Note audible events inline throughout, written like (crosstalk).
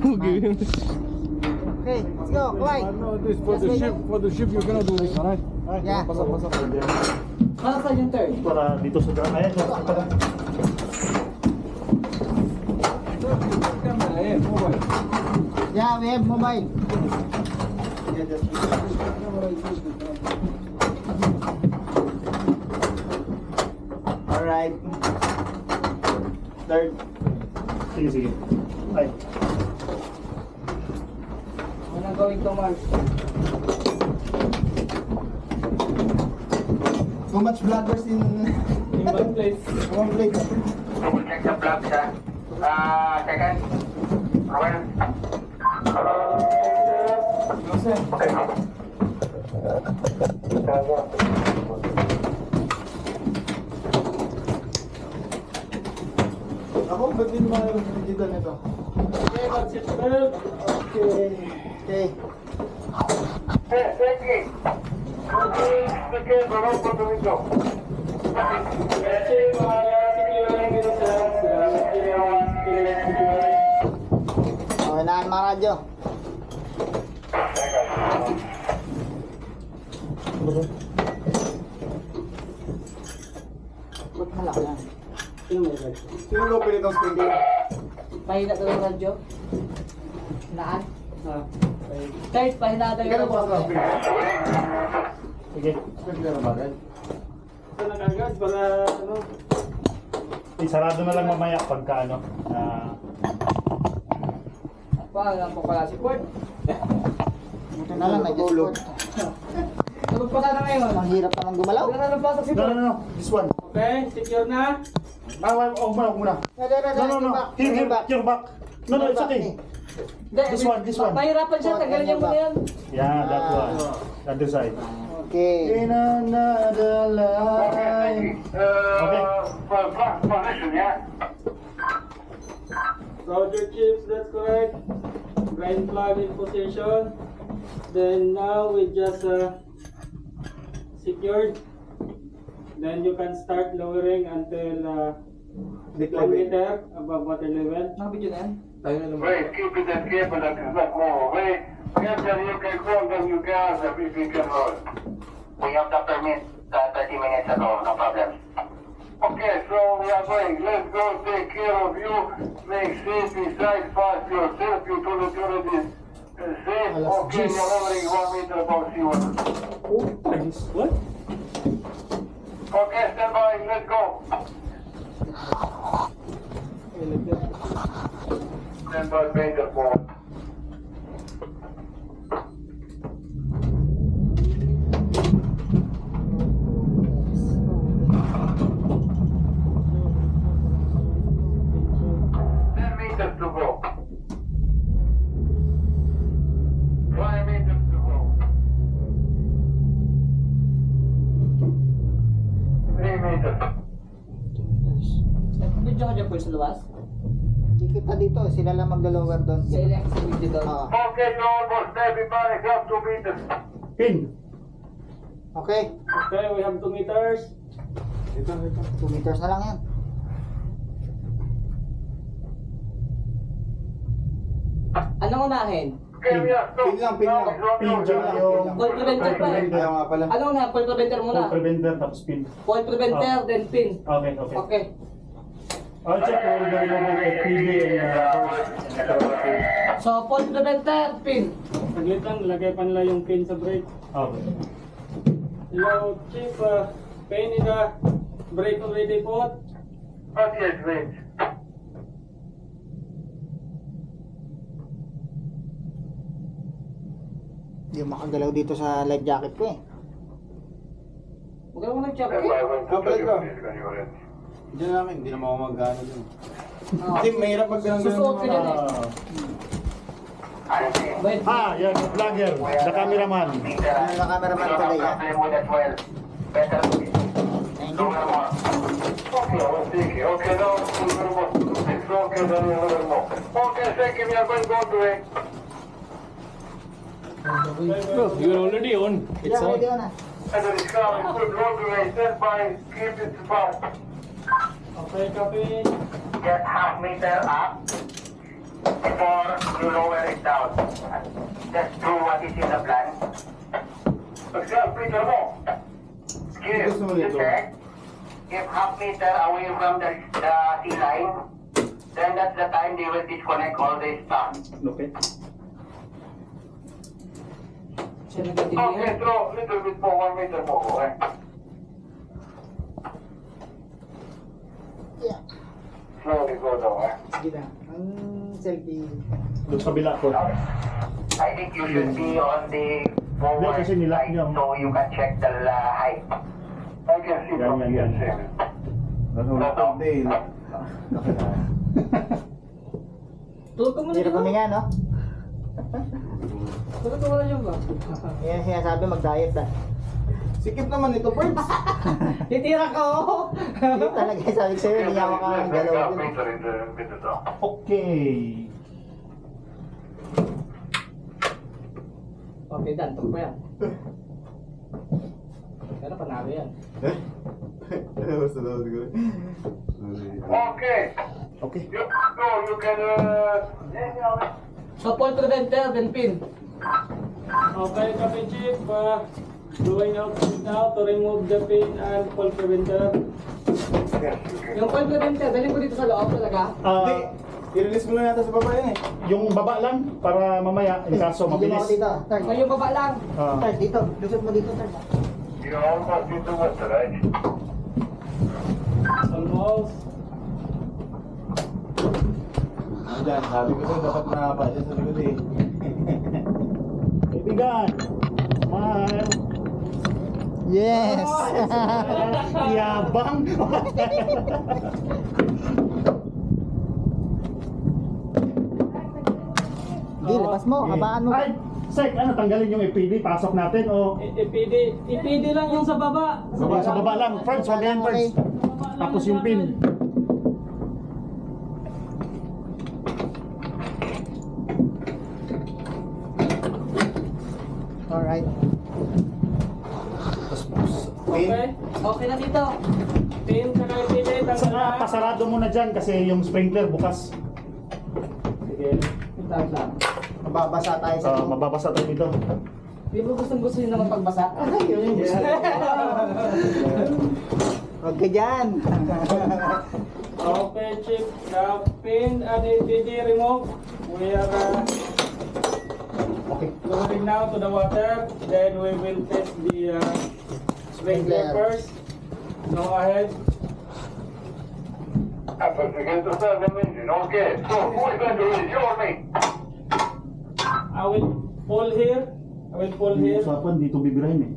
Okay, let's go, Clyde. No, this for the ship. For the ship, you cannot do this, alright? Yeah. Pasok, pasok. Nasaan yung turn? Para dito sa drum. Ayan, sa sa. Yeah, we have mobile. Alright. Third. Sige, sige. Ay. Unang gawin to, Mars. Too much bloggers in In one place. one place. Double check the plugs, ha? Ah, second. Rowan. Okay. Ako, ba't din mga digital nito? Okay. Okay. Okay. Okay na ang mga radyo. Ba't malaki yan? Sino may radyo? Sino ko pili itong screen game? Pahina daw yung radyo. Naan? Ah. Third, pahina daw yung Kaya po radyo. ang screen Sige. Screen game ba rin? Ito na kagad para ano? Isarado na lang mamaya pagka ano. ah, Paano po pala si Ford? Buti na lang, nag-support. Tulog pa sana ngayon. Ang hirap naman gumalaw. Wala na pasok si no, no, Ford. no. This one. Okay, secure na. Ah, wait, oh, muna, muna. No, no, no. Here, here, your back. No, no, it's okay. This one, this one. Mahirapan siya, tanggalin niya muna yan. Yeah, that one. The other side. Okay. In another Okay, thank you. life. Uh, for plug position, yeah? Roger chips, that's correct. Blind plug in position. Then now we just uh, secured. Then you can start lowering until uh, 1 meter above water level. Nakabidyo na yan? Wait, keep it at cable that is not more. Wait, yes, sir, you can call them, you can ask them if you can roll. We have the permit, uh, 30 minutes ago, no problem. Okay, so we are going. Let's go take care of you. Make safety side fast yourself. You told us you're already uh, safe. Alas, Okay, jeez. you're hovering one meter above sea water. What? Okay, stand by. Let's go. Stand by, major forward. Ten meters to go. Five meters to go. Three meters. Nakabidyo ka dyan po sa luwas? Hindi kita dito, sila lang magdalower doon. Sa ilang sa video. Oo. Okay, you're almost. Everybody have two meters. Pin. Okay. Okay, we have 2 meters. 2 meters na lang yan. Anong unahin? Two. Pin lang, pin lang. Pin, yung... Fall preventer pa eh. Nga pala. Anong una? Fall preventer muna. Full preventer tapos pin. Fall preventer, then pin. Okay, okay. Okay. I'll check all the remaining FPV and uh, So, fall preventer, pin. Saglit lang, lagay pa nila yung pin sa brake. Okay. Hello, Chief. Uh, pin in the brake already put. Not yet, wait. Hindi makagalaw dito sa life jacket ko eh. Huwag ka naman nag-check eh. by. One, two, balik three, ka. Seven, eight. Hindi naman ako mag-ano dun. Ah. Kasi mahirap pag ganun Susuot ka dyan eh. Wait. Ah, yan, the vlogger, the cameraman. Ano na cameraman go to it. You're already on. It's Yeah, on. on ah. And then it's coming. Good road to it. Stand by. Keep it fast. Okay, copy. Get half meter up before you lower it down. Just do what is in the plan. Pagka, Peter mo. Give, check. If half meter away from the, the sea line, then that's the time they will disconnect all this stuff. Okay. Okay, throw little bit more, one meter more, okay? Yeah. Slowly go down, eh? Sige na. Ang selfie. Doon sa kabila ko. I think you should be on the forward kasi nilock side niyo. so you can check the uh, height. I can see Yan, from yan, here, yan. sir. Nasulat ako din. Tulog ka muna Hindi na kami nga, no? Tulog ka muna yung ba? Yan sinasabi, mag-diet na. Sikip naman ito, Perks. (laughs) Titira ka oh! Hindi talaga, sabi ko sa'yo, hindi ako middle down. Okay. Okay, dan. Tulog pa yan. Pero panalo yan. Basta daw siguro. Okay, Okay. you go, you can, uh, yeah, So, point preventer, then pin. Okay, kami chief. Uh, going out now to remove the pin and you can. Yung point preventer, dalhin ko dito sa loob talaga. Hindi. Ah, I-release mo na yata sa baba yan eh. yung baba lang para mamaya in kaso mabilis. dito. Third. So, yung baba lang. Ah, Third, dito. Lusot mo dito, third. You're almost into water, right? Almost. Dyan, sabi ko sa'yo, dapat nakapa dyan sa likod eh. kaibigan. Mahal. Yes! (laughs) Yabang. (laughs) Hindi, labas mo. Habaan mo. Ay, Sek, ano, tanggalin yung EPD, pasok natin o I- IPD. IPD lang yung sa baba. sa, sa baba lang. Friends, wag yan, friends. Tapos yung pin. Alright. Okay. Okay na dito. Pin sa IPD. Sa, Tanggal na. pasarado mo na dyan kasi yung sprinkler bukas. Sige. Start lang. Mababasa tayo sa Ah, mababasa tayo dito. Di ba gustong gusto nyo naman pagbasa? Ay, yun yung gusto. Huwag ka dyan. Okay, Chief. The pin and APD remove. We are uh, Okay. going now to the water. Then we will test the uh, sprinkler first. Go ahead. Ah, to okay. So, who is going to release, you or me? I will pull here. I will pull here. usapan dito bibirahin eh.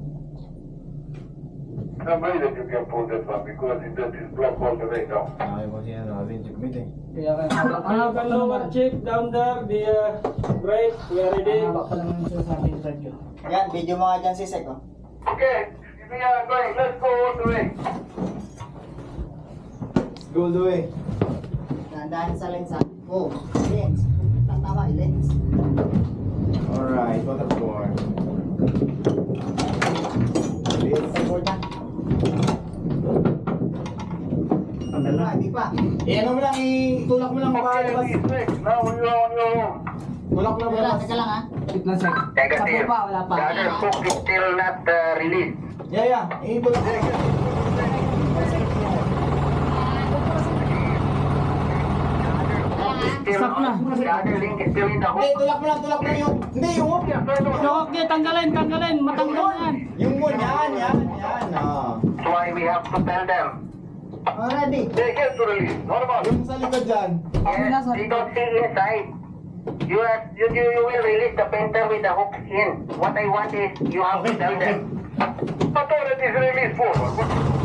I'm ready that you can pull that one because it is blocked all the way down. Checkmate eh. Kaya ka You can lower Chief down there. The uh, brake. We are ready. Yan, video mo nga dyan si Sek, oh. Okay, we are going, let's go all the way. Go all the way. Nandaan sa lens, ha? Oh, lens. Tama, lens. Alright, water for. Release. Forward na. Tanggal na. Ah, hindi pa. Eh, ano mo lang, itulak mo lang Okay, six, now you are on your own. Tulak mo lang Teka lang, teka lang, ha? Wait lang sec. Negative. Sa pa, wala pa. The other hook is still not uh, released. Yeah, yeah. Mo is still in the Hindi, hook. tulak mo lang, tulak mo yung... Hindi, yung hook. Yung okay, tanggalin, tanggalin. Matanggal yan. Yung moon, yan, yan, yan. Ah. That's why we have to tell them. Already. They get to release, normal. Yung sa likod dyan. Yes, they don't see inside. You, have, you, you, you will release the painter with the hook in. What I want is you have to tell okay. them. But already is released forward.